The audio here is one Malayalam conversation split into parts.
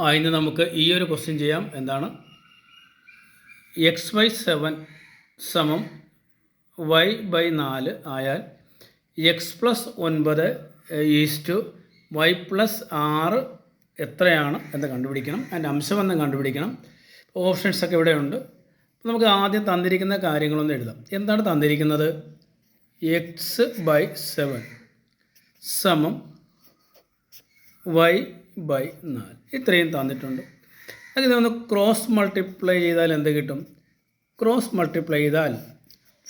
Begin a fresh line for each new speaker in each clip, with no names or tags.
ആ ഇന്ന് നമുക്ക് ഈ ഒരു ക്വസ്റ്റ്യൻ ചെയ്യാം. എന്താണ്? എക്സ് വൈ സെവൻ സമം വൈ ബൈ നാല് ആയാൽ എക്സ് പ്ലസ് ഒൻപത് ഈസ്റ്റു വൈ പ്ലസ് ആറ് എത്രയാണ് എന്ന് കണ്ടുപിടിക്കണം. അതിന്റെ അംശമെന്ന് കണ്ടുപിടിക്കണം. ഓപ്ഷൻസൊക്കെ ഇവിടെയുണ്ട്. നമുക്ക് ആദ്യം തന്നിരിക്കുന്ന കാര്യങ്ങളൊന്ന് എഴുതാം. എന്താണ് തന്നിരിക്കുന്നത്? എക്സ് ബൈ സെവൻ സമം വൈ ബൈ നാല്. ഇത്രയും തന്നിട്ടുണ്ട്. അത് ഇതൊന്ന് ക്രോസ് മൾട്ടിപ്ലൈ ചെയ്താൽ എന്ത് കിട്ടും? ക്രോസ് മൾട്ടിപ്ലൈ ചെയ്താൽ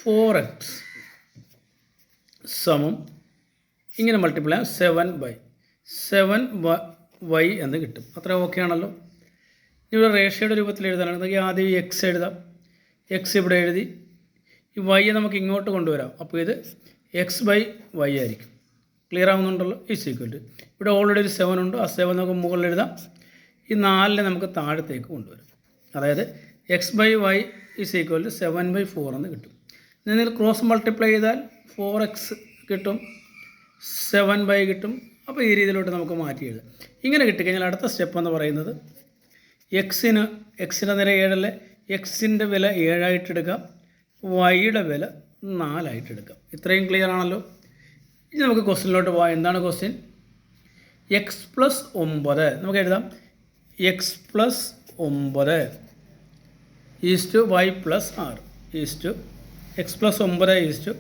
ഫോർ എക്സ് സമം ഇങ്ങനെ multiply seven by seven y എന്ന് കിട്ടും. അത്ര ഓക്കെ ആണല്ലോ. ഇനി ഇവിടെ റേഷ്യയുടെ രൂപത്തിൽ എഴുതാനാണെങ്കിൽ ആദ്യം ഈ എക്സ് എഴുതാം. എക്സ് ഇവിടെ എഴുതി. ഈ വൈ നമുക്ക് ഇങ്ങോട്ട് കൊണ്ടുവരാം. അപ്പോൾ ഇത് എക്സ് ബൈ വൈ ആയിരിക്കും. ക്ലിയർ ആവുന്നുണ്ടല്ലോ ഈ ടു ഇവിടെ ഓൾറെഡി ഒരു സെവൻ ഉണ്ട്. ആ സെവൻ നമുക്ക് മുകളിൽ എഴുതാം. ഈ നാലിനെ നമുക്ക് താഴത്തേക്ക് കൊണ്ടുവരും. അതായത് x by y is to seven by four എന്ന് കിട്ടും. ഇതിൽ ക്രോസ് മൾട്ടിപ്ലൈ ചെയ്താൽ ഫോർ എക്സ് കിട്ടും. സെവൻ ബൈ കിട്ടും. അപ്പോൾ ഈ രീതിയിലോട്ട് നമുക്ക് മാറ്റി എഴുതാം. ഇങ്ങനെ കിട്ടിക്കഴിഞ്ഞാൽ അടുത്ത സ്റ്റെപ്പ് എന്ന് പറയുന്നത് എക്സിന് എക്സിന്റെ നിര ഏഴല്ലേ എക്സിന്റെ വില ഏഴായിട്ടെടുക്കാം വൈയുടെ വില നാലായിട്ടെടുക്കാം ഇത്രയും ക്ലിയർ ആണല്ലോ? ഇനി നമുക്ക് ക്വസ്റ്റ്യനിലോട്ട് പോകാം എന്താണ് ക്വസ്റ്റ്യൻ? എക്സ് പ്ലസ് ഒമ്പത്. നമുക്ക് എഴുതാം. എക്സ് പ്ലസ് ഒമ്പത് ഈസ് ടു വൈ പ്ലസ് ആറ് ടു എക്സ് പ്ലസ് ഒമ്പത് ഈസ് ടു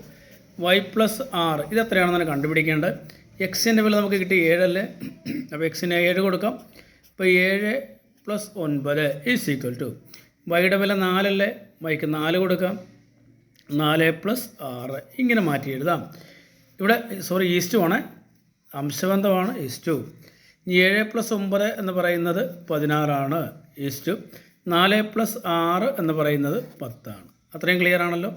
വൈ പ്ലസ് ആറ് ഇത് എത്രയാണെന്ന് തന്നെ കണ്ടുപിടിക്കേണ്ടത്. എക്സിന്റെ വില നമുക്ക് കിട്ടി ഏഴല്ലേ? അപ്പോൾ എക്സിന് ഏഴ് കൊടുക്കാം. അപ്പോൾ ഏഴ് പ്ലസ് ഒൻപത് ഈസ് ഈക്വൽ ടു വൈയുടെ വില നാലല്ലേ? വൈക്ക് നാല് കൊടുക്കാം. നാല് പ്ലസ് ആറ്. ഇങ്ങനെ മാറ്റി എഴുതാം. ഇവിടെ സോറി ഈസ്റ്റു ആണ് അംശബന്ധമാണ് ഈസ്റ്റു ഏഴ് പ്ലസ് ഒമ്പത് എന്ന് പറയുന്നത് പതിനാറാണ് ഈസ്റ്റു നാല് പ്ലസ് ആറ് എന്ന് പറയുന്നത് പത്താണ്. അത്രയും ക്ലിയർ ആണല്ലോ?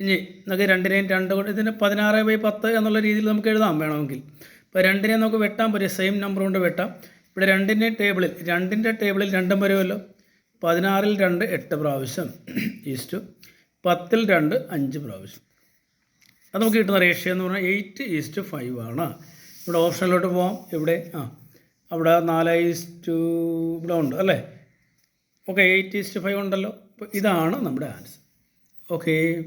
ഇനി നമുക്ക് രണ്ടിനെയും രണ്ട് കൊണ്ട് ഇതിന് പതിനാറ് ബൈ പത്ത് എന്നുള്ള രീതിയിൽ നമുക്ക് എഴുതാം വേണമെങ്കിൽ. ഇപ്പോൾ രണ്ടിനെ നമുക്ക് വെട്ടാൻ പറ്റും സെയിം നമ്പർ കൊണ്ട് വെട്ടാം. ഇവിടെ രണ്ടിന്റെ ടേബിളിൽ രണ്ടിന്റെ ടേബിളിൽ രണ്ടും വരുമല്ലോ? പതിനാറിൽ രണ്ട് എട്ട് പ്രാവശ്യം ഈസ്റ്റു പത്തിൽ രണ്ട് അഞ്ച് പ്രാവശ്യം. അത് നമുക്ക് കിട്ടുന്ന റേഷ്യോ എന്ന് പറഞ്ഞാൽ എയ്റ്റ് ഈസ്റ്റ് ഫൈവ് ആണ്. ഇവിടെ ഓപ്ഷനിലോട്ട് പോവാം. ഇവിടെ ആ അവിടെ നാല് ഈസ്റ്റു ഇവിടെ ഉണ്ട് അല്ലേ? ഓക്കെ എയ്റ്റ് ഈസ്റ്റ് ഫൈവ് ഉണ്ടല്ലോ. അപ്പോൾ ഇതാണ് നമ്മുടെ ആൻസർ ഓക്കേ